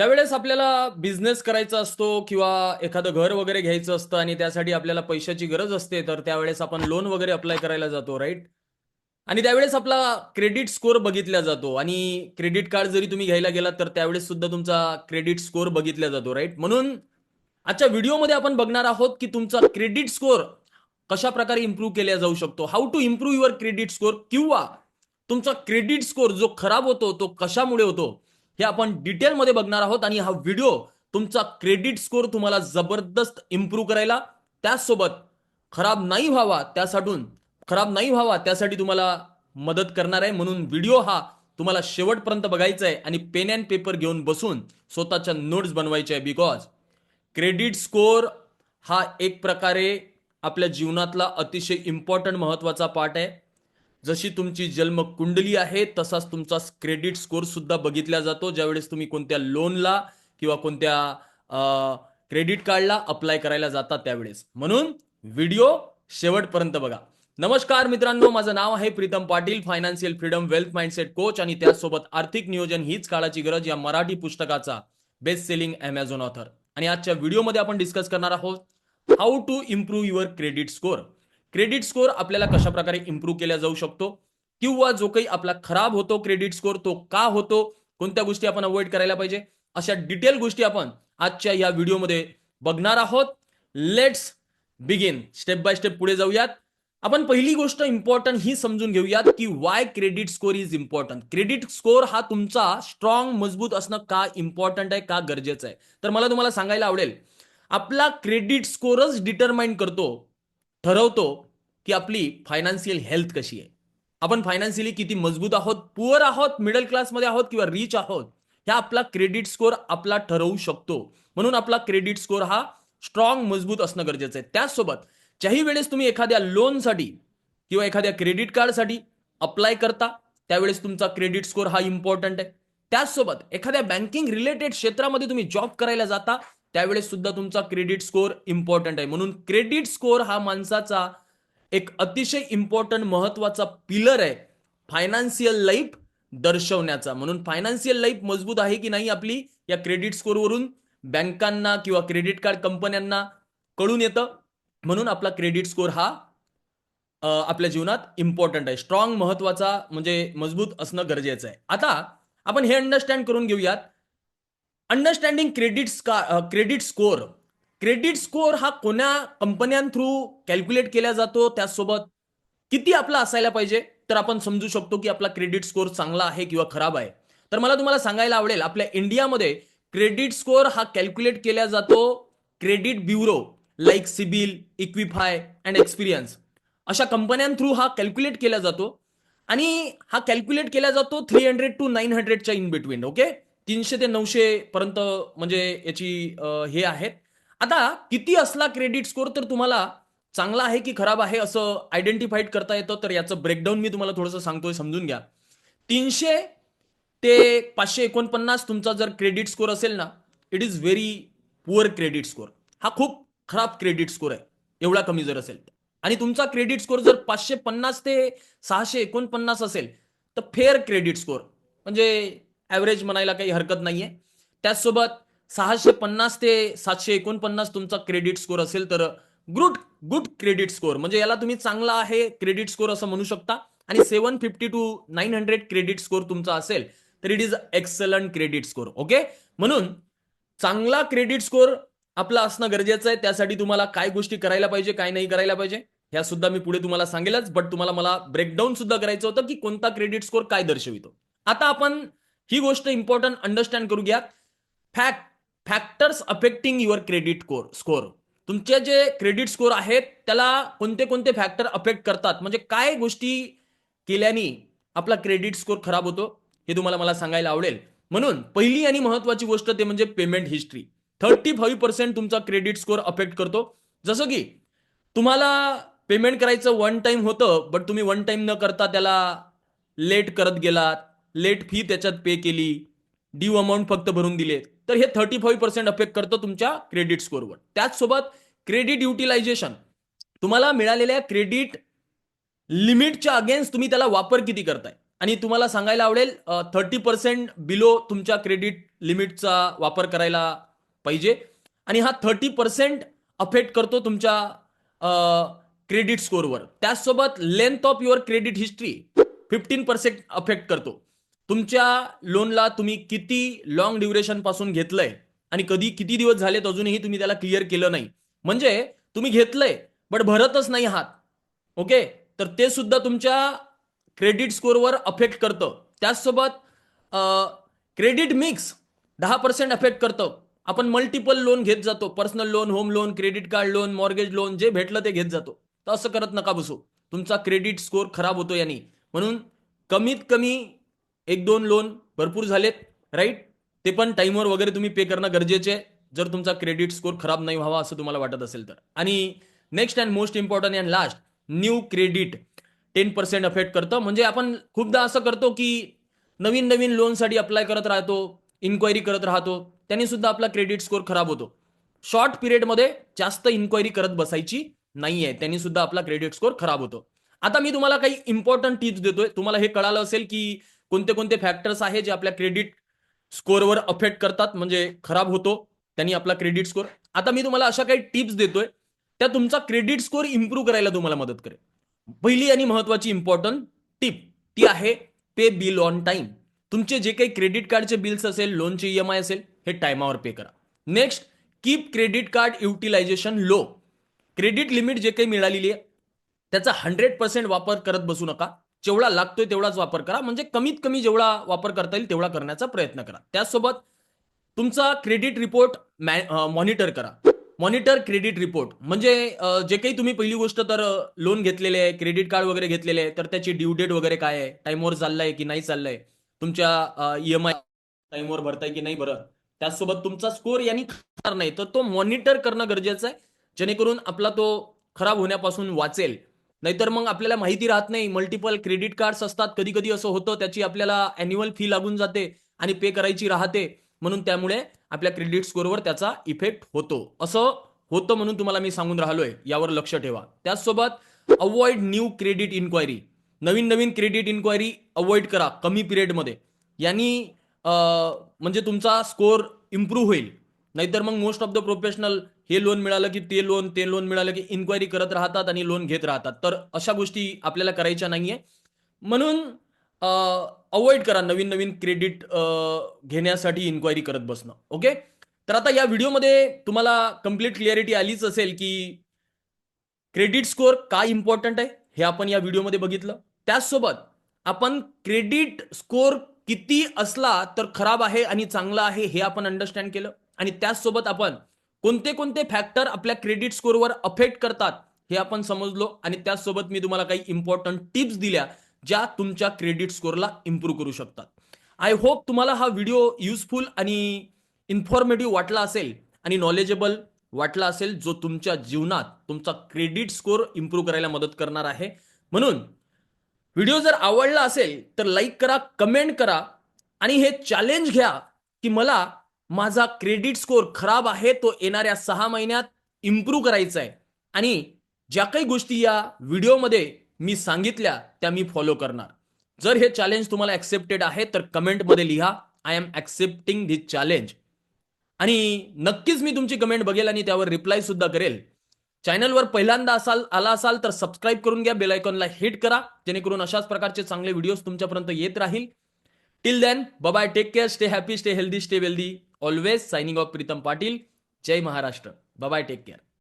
ज्यावेळेस आपल्याला बिझनेस करायचा असतो किंवा एखादं घर वगैरे घ्यायचं असतं आणि त्यासाठी आपल्याला पैशाची गरज असते तर त्यावेळेस आपण लोन वगैरे अप्लाय करायला जातो राईट आणि त्यावेळेस आपला क्रेडिट स्कोअर बघितला जातो आणि क्रेडिट कार्ड जरी तुम्ही घ्यायला गेलात तर त्यावेळेस सुद्धा तुमचा क्रेडिट स्कोअर बघितला जातो राईट म्हणून आजच्या व्हिडिओमध्ये आपण बघणार आहोत की तुमचा क्रेडिट स्कोअर कशा प्रकारे इम्प्रूव्ह केला जाऊ शकतो. How to improve your credit score किंवा तुमचा क्रेडिट स्कोअर जो खराब होतो तो कशामुळे होतो? हे आपण डिटेलमध्ये बघणार आहोत आणि हा व्हिडिओ तुमचा क्रेडिट स्कोअर तुम्हाला जबरदस्त इम्प्रूव्ह करायला त्याचसोबत खराब नाही व्हावा त्यासाठी खराब नाही व्हावा त्यासाठी तुम्हाला मदत करणार आहे. म्हणून व्हिडिओ हा तुम्हाला शेवटपर्यंत बघायचा आहे आणि पेन अँड पेपर घेऊन बसून स्वतःच्या नोट्स बनवायच्या आहे बिकॉज क्रेडिट स्कोअर हा एक प्रकारे आपल्या जीवनातला अतिशय इम्पॉर्टंट महत्त्वाचा पार्ट आहे. जशी तुमची जन्म कुंडली आहे तसाच तुमचा क्रेडिट स्कोर सुद्धा बघितला जातो. ज्यावेळेस तुम्ही कोणत्या लोनला किंवा कोणत्या क्रेडिट कार्डला अप्लाय करायला जातात त्यावेळेस. म्हणून व्हिडिओ शेवटपर्यंत बघा. नमस्कार मित्रांनो माझं नाव आहे Pritam Patil financial freedom wealth mindset coach आणि त्यासोबत आर्थिक नियोजन हीच काळाची गरज या मराठी पुस्तकाचा बेस्ट सेलिंग अमेझॉन ऑथर आणि आजच्या व्हिडिओमध्ये आपण डिस्कस करणार आहोत how to improve your credit score credit score आपल्याला कशा प्रकारे इम्प्रूव्ह केला जाऊ शकतो? किंवा जो काही आपला खराब होतो क्रेडिट स्कोअर तो का होतो? कोणत्या गोष्टी आपण अवॉइड करायला पाहिजे? अशा डिटेल गोष्टी आपण आजच्या या व्हिडिओमध्ये बघणार आहोत. Let's begin step by step पुढे जाऊयात. आपण पहिली गोष्ट इम्पॉर्टंट ही समजून घेऊयात की why credit score is important credit score हा तुमचा स्ट्रॉंग मजबूत असणं का इम्पॉर्टंट आहे का गरजेचं आहे? तर मला तुम्हाला सांगायला आवडेल. आपला क्रेडिट स्कोअरच डिटरमाइन करतो ठरवतो की आपली फायनान्शियल हेल्थ कशी आहे. आपण फायनान्शियली किती मजबूत आहोत पुअर आहोत मिडल क्लासमध्ये आहोत किंवा रिच आहोत ह्या आपला क्रेडिट स्कोअर आपला ठरवू शकतो. म्हणून आपला क्रेडिट स्कोअर हा स्ट्रॉंग मजबूत असणं गरजेचं आहे. त्याचसोबत ज्याही वेळेस तुम्ही एखाद्या लोनसाठी किंवा एखाद्या क्रेडिट कार्डसाठी अप्लाय करता त्यावेळेस तुमचा क्रेडिट स्कोअर हा इम्पॉर्टंट आहे. त्याचसोबत एखाद्या बँकिंग रिलेटेड क्षेत्रामध्ये तुम्ही जॉब करायला जाता त्यावेळेस सुद्धा तुमचा क्रेडिट स्कोअर इम्पॉर्टंट आहे. म्हणून क्रेडिट स्कोअर हा माणसाचा एक अतिशय इम्पॉर्टंट महत्त्वाचा पिलर आहे. फायनान्शियल लाईफ दर्शवण्याचा. म्हणून फायनान्शियल लाईफ मजबूत आहे की नाही आपली? या क्रेडिट स्कोअरवरून बँकांना किंवा क्रेडिट कार्ड कंपन्यांना कळून येतं. म्हणून आपला क्रेडिट स्कोअर हा आपल्या जीवनात इम्पॉर्टंट आहे. स्ट्रॉंग महत्त्वाचा म्हणजे मजबूत असणं गरजेचं आहे. आता आपण हे अंडरस्टँड करून घेऊयात. Understanding credit credit score credit score हा कोण्या कंपन्यां थ्रू कॅल्क्युलेट केला जातो त्यासोबत किती आपला असायला पाहिजे? तर आपण समजू शकतो की आपला क्रेडिट स्कोअर चांगला आहे किंवा खराब आहे. तर मला तुम्हाला सांगायला आवडेल आपल्या इंडियामध्ये क्रेडिट स्कोअर हा कॅल्क्युलेट केला जातो credit bureau like CIBIL Equifax and experience अशा कंपन्यां थ्रू हा कॅल्क्युलेट केला जातो आणि हा कॅल्क्युलेट केला जातो थ्री हंड्रेड टू नाईन हंड्रेडच्या इन बिटवीन ओके तीनशे ते नऊशे पर्यंत म्हणजे याची हे आहेत. आता किती असला क्रेडिट स्कोअर तर तुम्हाला चांगला आहे की खराब आहे असं आयडेंटिफाईड करता येतं? तर याचं ब्रेकडाऊन मी तुम्हाला थोडंसं सांगतोय समजून घ्या. तीनशे ते पाचशे एकोणपन्नास तुमचा जर क्रेडिट स्कोअर असेल ना it is very poor credit score हा खूप खराब क्रेडिट स्कोअर आहे. एवढा कमी जर असेल आणि तुमचा क्रेडिट स्कोअर जर पाचशे पन्नास ते सहाशे एकोणपन्नास असेल तर फेअर क्रेडिट स्कोअर म्हणजे ॲव्हरेज म्हणायला काही हरकत नाहीये. त्याचसोबत सहाशे पन्नास ते सातशे एकोणपन्नास तुमचा क्रेडिट स्कोअर असेल तर गुड गुड क्रेडिट स्कोअर म्हणजे याला तुम्ही चांगला आहे क्रेडिट स्कोअर असं म्हणू शकता. आणि seven fifty to nine hundred credit score तुमचा असेल तर it is excellent credit score okay म्हणून चांगला क्रेडिट स्कोअर आपला असणं गरजेचं आहे. त्यासाठी तुम्हाला काय गोष्टी करायला पाहिजे काय नाही करायला पाहिजे ह्या सुद्धा मी पुढे तुम्हाला सांगेलच. बट तुम्हाला मला ब्रेकडाऊन सुद्धा करायचं होतं की कोणता क्रेडिट स्कोअर काय दर्शवितो. आता आपण ही गोष्ट इम्पॉर्टंट अंडरस्टँड करू घ्या fact factors affecting your credit core score तुमचे जे क्रेडिट स्कोअर आहेत त्याला कोणते कोणते फॅक्टर अफेक्ट करतात? म्हणजे काय गोष्टी केल्याने आपला क्रेडिट स्कोर खराब होतो? हे तुम्हाला मला सांगायला आवडेल. म्हणून पहिली आणि महत्वाची गोष्ट ते म्हणजे payment history thirty five percent तुमचा क्रेडिट स्कोअर अफेक्ट करतो. जसं की तुम्हाला पेमेंट करायचं वन टाइम होतं बट तुम्ही वन टाइम न करता त्याला लेट करत गेलात. लेट फी त्याच्यात पे केली ड्यू अमाऊंट फक्त भरून दिले तर हे थर्टी फाईव्ह पर्सेंट अफेक्ट करतं तुमच्या क्रेडिट स्कोअरवर त्याचसोबत क्रेडिट युटिलायझेशन तुम्हाला मिळालेल्या क्रेडिट लिमिटच्या अगेन्स्ट तुम्ही त्याला वापर किती करताय? आणि तुम्हाला सांगायला आवडेल थर्टी पर्सेंट बिलो तुमच्या क्रेडिट लिमिटचा वापर करायला पाहिजे. आणि हा थर्टी पर्सेंट अफेक्ट करतो तुमच्या क्रेडिट स्कोअरवर त्याचसोबत length of your credit history fifteen percent affect करतो. तुमच्या लोनला तुम्ही किती लॉंग ड्युरेशनपासून घेतलंय? आणि कधी किती दिवस झालेत अजूनही तुम्ही त्याला क्लिअर केलं नाही. म्हणजे तुम्ही घेतलंय बट भरतच नाही आहात. ओके तर ते सुद्धा तुमच्या क्रेडिट स्कोअरवर अफेक्ट करतं. त्याचसोबत क्रेडिट मिक्स दहा पर्सेंट अफेक्ट करतं. आपण मल्टिपल लोन घेत जातो. Personal loan home loan credit card loan mortgage loan जे भेटलं ते घेत जातो. तर असं करत नका बसू. तुमचा क्रेडिट स्कोअर खराब होतो यांनी म्हणून कमीत कमी एक दोन लोन भरपूर झालेत राईट ते पण टाईमवर वगैरे तुम्ही पे करणं गरजेचे आहे. जर तुमचा क्रेडिट स्कोर खराब नाही व्हावा असं तुम्हाला वाटत असेल तर. आणि next and most important and last new credit ten percent affect करतं. म्हणजे आपण खूपदा असं करतो की नवीन नवीन लोनसाठी अप्लाय करत राहतो इन्क्वायरी करत राहतो त्यांनी सुद्धा आपला क्रेडिट स्कोअर खराब होतो. शॉर्ट पिरियडमध्ये जास्त इन्क्वायरी करत बसायची नाहीये. त्यांनी सुद्धा आपला क्रेडिट स्कोर खराब होतो. आता मी तुम्हाला काही इम्पॉर्टंट टिप्स देतोय. तुम्हाला हे कळालं असेल की कोणते कोणते फॅक्टर्स आहे जे आपल्या क्रेडिट स्कोअरवर अफेक्ट करतात? म्हणजे खराब होतो त्यांनी आपला क्रेडिट स्कोअर आता मी तुम्हाला अशा काही टिप्स देतोय त्या तुमचा क्रेडिट स्कोअर इम्प्रूव्ह करायला तुम्हाला मदत करेल. पहिली आणि महत्वाची इम्पॉर्टंट टिप ती आहे पे बिल ऑन टाइम तुमचे जे काही क्रेडिट कार्डचे बिल्स असेल लोनचे ईएमआय असेल हे टायमावर पे करा. Next keep credit card utilization low credit limit जे काही मिळालेली आहे त्याचा हंड्रेड पर्सेंट वापर करत बसू नका. जेवढा लागतोय तेवढाच वापर करा. म्हणजे कमीत कमी जेवढा वापर करता येईल तेवढा करण्याचा प्रयत्न करा. त्याचसोबत तुमचा क्रेडिट रिपोर्ट मॉनिटर करा. Monitor credit report. म्हणजे जे काही तुम्ही पहिली गोष्ट तर लोन घेतलेले आहे क्रेडिट कार्ड वगैरे घेतलेले आहे तर त्याची ड्यू डेट वगैरे काय आहे? टाईमवर चाललाय की नाही चाललंय? तुमच्या ईएमआय टाईमवर भरताय की नाही भरत? त्याचसोबत तुमचा स्कोर यांनी नाही तर तो मॉनिटर करणं गरजेचं आहे. जेणेकरून आपला तो खराब होण्यापासून वाचेल. नाहीतर मग आपल्याला माहिती राहत नाही. मल्टिपल क्रेडिट कार्ड्स असतात. कधी कधी असं होतं त्याची आपल्याला अॅन्युअल फी लागून जाते आणि पे करायची राहते. म्हणून त्यामुळे आपल्या क्रेडिट स्कोरवर त्याचा इफेक्ट होतो. असं होतं म्हणून तुम्हाला मी सांगून राहिलोय. यावर लक्ष ठेवा. त्याचसोबत अवॉइड न्यू क्रेडिट इन्क्वायरी नवीन नवीन क्रेडिट इन्क्वायरी अवॉइड करा कमी पिरियडमध्ये यांनी म्हणजे तुमचा स्कोअर इम्प्रूव्ह होईल. नाहीतर मग मोस्ट ऑफ द प्रोफेशनल हे लोन मिळालं की ते लोन ते लोन मिळालं की इन्क्वायरी करत राहतात आणि लोन घेत राहतात. तर अशा गोष्टी आपल्याला करायच्या नाहीये. म्हणून अवॉइड करा नवीन नवीन क्रेडिट घेण्यासाठी इन्क्वायरी करत बसणं. ओके तर आता या व्हिडिओमध्ये तुम्हाला कंप्लीट क्लिअरिटी आलीच असेल की क्रेडिट स्कोअर का इम्पॉर्टंट आहे? हे आपण या व्हिडिओमध्ये बघितलं. त्याचसोबत आपण क्रेडिट स्कोअर किती असला तर खराब आहे आणि चांगला आहे हे आपण अंडरस्टँड केलं. आणि त्याचसोबत आपण कोणते कोणते फॅक्टर आपल्या क्रेडिट स्कोअरवर अफेक्ट करतात हे आपण समजलो आणि त्याचसोबत मी तुम्हाला काही इम्पॉर्टंट टिप्स दिल्या ज्या तुमच्या क्रेडिट स्कोअरला इम्प्रूव्ह करू शकतात. आय होप तुम्हाला हा व्हिडिओ युजफुल आणि इन्फॉर्मेटिव्ह वाटला असेल आणि नॉलेजेबल वाटला असेल जो तुमच्या जीवनात तुमचा क्रेडिट स्कोअर इम्प्रूव्ह करायला मदत करणार आहे. म्हणून व्हिडिओ जर आवडला असेल तर लाईक करा कमेंट करा आणि हे चॅलेंज घ्या की मला माझा क्रेडिट स्कोअर खराब आहे तो येणाऱ्या सहा महिन्यात इम्प्रूव्ह करायचा आहे आणि ज्या काही गोष्टी या व्हिडिओमध्ये मी सांगितल्या त्या मी फॉलो करणार. जर हे चॅलेंज तुम्हाला ऍक्सेप्टेड आहे तर कमेंटमध्ये लिहा I am accepting this challenge आणि नक्कीच मी तुमची कमेंट बघेल आणि त्यावर रिप्लाय सुद्धा करेल. चॅनलवर पहिल्यांदा असाल आला असाल तर सबस्क्राईब करून घ्या बेल आयकॉनला हिट करा जेणेकरून अशाच प्रकारचे चांगले व्हिडिओज तुमच्यापर्यंत येत राहील. Till then bye take care stay happy stay healthy stay wealthy always signing off Pritam Patil जय महाराष्ट्र बाय टेक केअर